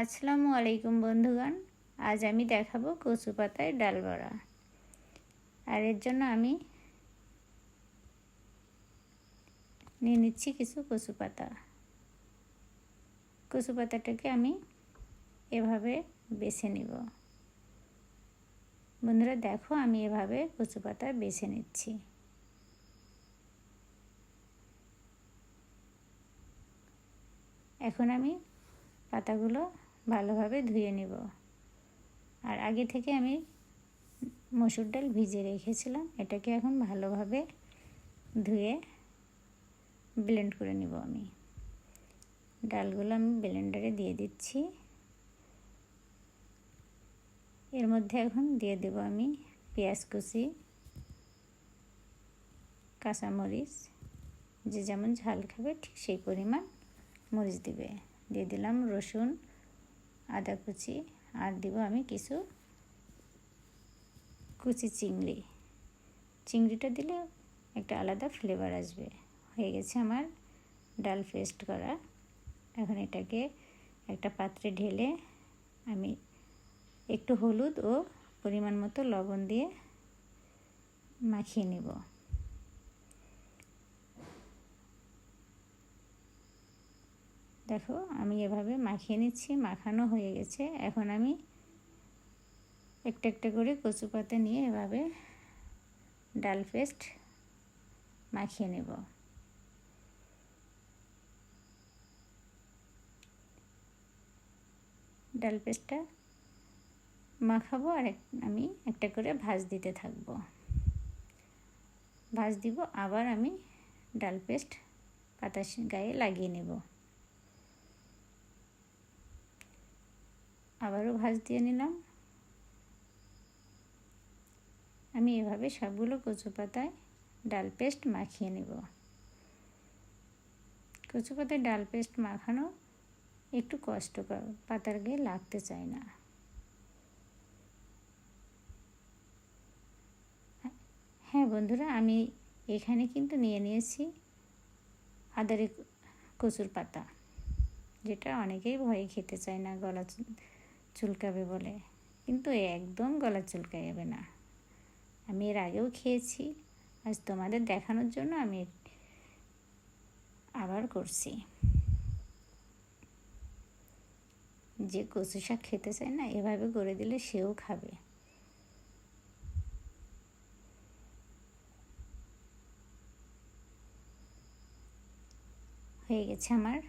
আসসালামু আলাইকুম বন্ধুগণ। আজ আমি দেখাবো কচু পাতায় ডাল বড়া। আর এর জন্য আমি নিয়ে নিচ্ছি কিছু কচু পাতা কচু পাতাটাকে আমি এভাবে বেছে নিব। বন্ধুরা, দেখো আমি এভাবে কচু পাতা বেছে নিচ্ছি। এখন আমি পাতাগুলো ভালোভাবে ধুয়ে নেব। আর আগে থেকে আমি মসুর ডাল ভিজে রেখেছিলাম, এটাকে এখন ভালোভাবে ধুয়ে ব্লেন্ড করে নেব আমি। ডালগুলো আমি ব্লেন্ডারে দিয়ে দিচ্ছি। এর মধ্যে এখন দিয়ে দেব আমি পেঁয়াজ কুচি, কাঁচামরিচ, যে যেমন ঝাল খাবে ঠিক সেই পরিমাণ মরিচ দিবে। দিয়ে দিলাম রসুন আদা কুচি, আর দিব আমি কিছু কুচি চিংড়ি। চিংড়িটা দিলে একটা আলাদা ফ্লেভার আসবে। হয়ে গেছে আমার ডাল পেস্ট করা। এখন এটাকে একটা পাত্রে ঢেলে আমি একটু হলুদ ও পরিমাণ মতো লবণ দিয়ে মাখিয়ে নেব। দেখো, আমি এভাবে মাখিয়ে নিচ্ছি, মাখানো হয়ে গেছে। এখন আমি একটা একটা করে কচু পাতা নিয়ে এভাবে ডাল পেস্ট মাখিয়ে নেব। ডাল পেস্টটা মাখাবো আর আমি একটা করে ভাজ দিতে থাকব। ভাজ দিব, আবার আমি ডাল পেস্ট পাতা গায়ে লাগিয়ে নেব। আবারও ভাজ দিয়ে নিলাম। আমি এভাবে সবগুলো কচু পাতায় ডাল পেস্ট মাখিয়ে নেব। কচু পাতায় ডাল পেস্ট মাখানো একটু কষ্টকর পাতার গায়ে লাগতে চায় না। হ্যাঁ বন্ধুরা, আমি এখানে কিন্তু নিয়ে নিয়েছি আদারে কচুর পাতা, যেটা অনেকেই ভয়ে খেতে চায় না গলা চুলকাবে বলে। কিন্তু একদম গলা চুলকায় যাবে না। আমি এর আগেও খেয়েছি। আজ তোমাদের দেখানোর জন্য আমি আবার করছি। যে কচু শাক খেতে চায় না, এভাবে করে দিলে সেও খাবে। হয়ে গেছে আমার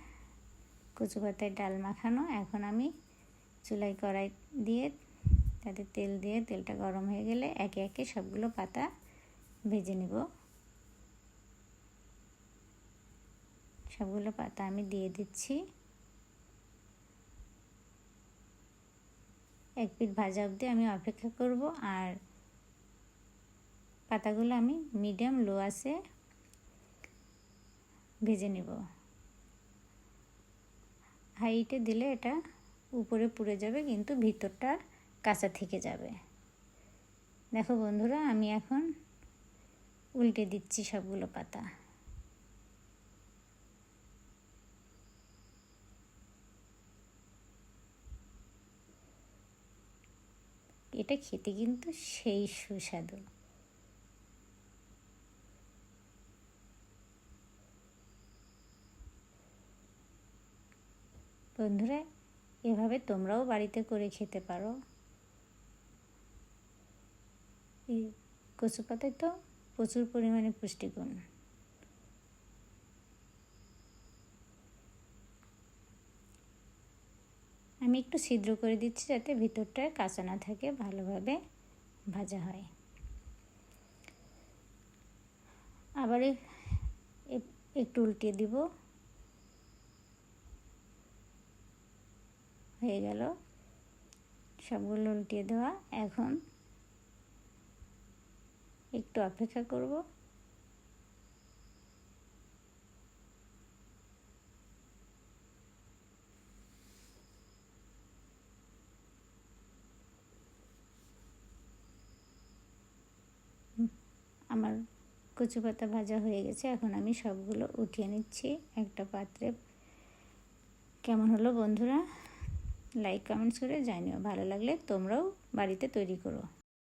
কচু পাতায় ডাল মাখানো। এখন আমি চুলাই কড়াই দিয়ে, তাতে তেল দিয়ে তেলটা গরম হয়ে গেলে একে একে সবগুলো পাতা ভেজে নেব। সবগুলো পাতা আমি দিয়ে দিচ্ছি। এক পিঠ ভাজা অবধি আমি অপেক্ষা করব আর পাতাগুলো আমি মিডিয়াম লো আছে ভেজে নেব। হাইটে দিলে এটা উপরে পুড়ে যাবে, কিন্তু ভিতরটা কাঁচা থেকে যাবে। দেখো বন্ধুরা, আমি এখন উল্টে দিচ্ছি সবগুলো পাতা। এটা খেতে কিন্তু সেই সুস্বাদু। বন্ধুরা এভাবে তোমরাও বাড়িতে করে খেতে পারো। এই কচু পাতায় তো প্রচুর পরিমাণে পুষ্টিগুণ। আমি একটু ছিদ্র করে দিচ্ছি যাতে ভিতরটা কাঁচা না থাকে, ভালোভাবে ভাজা হয়। আবার একটু উল্টিয়ে দিব। হয়ে গেল। সবগুলো উল্টিয়ে দেওয়া। এখন একটু অপেক্ষা করব। আমার কচু পাতা ভাজা হয়ে গেছে। এখন আমি সবগুলো উঠিয়ে নিচ্ছি। একটা পাত্রে। কেমন হলো বন্ধুরা? লাইক কমেন্টস করে জানিও। ভালো লাগলে তোমরাও বাড়িতে তৈরি করো।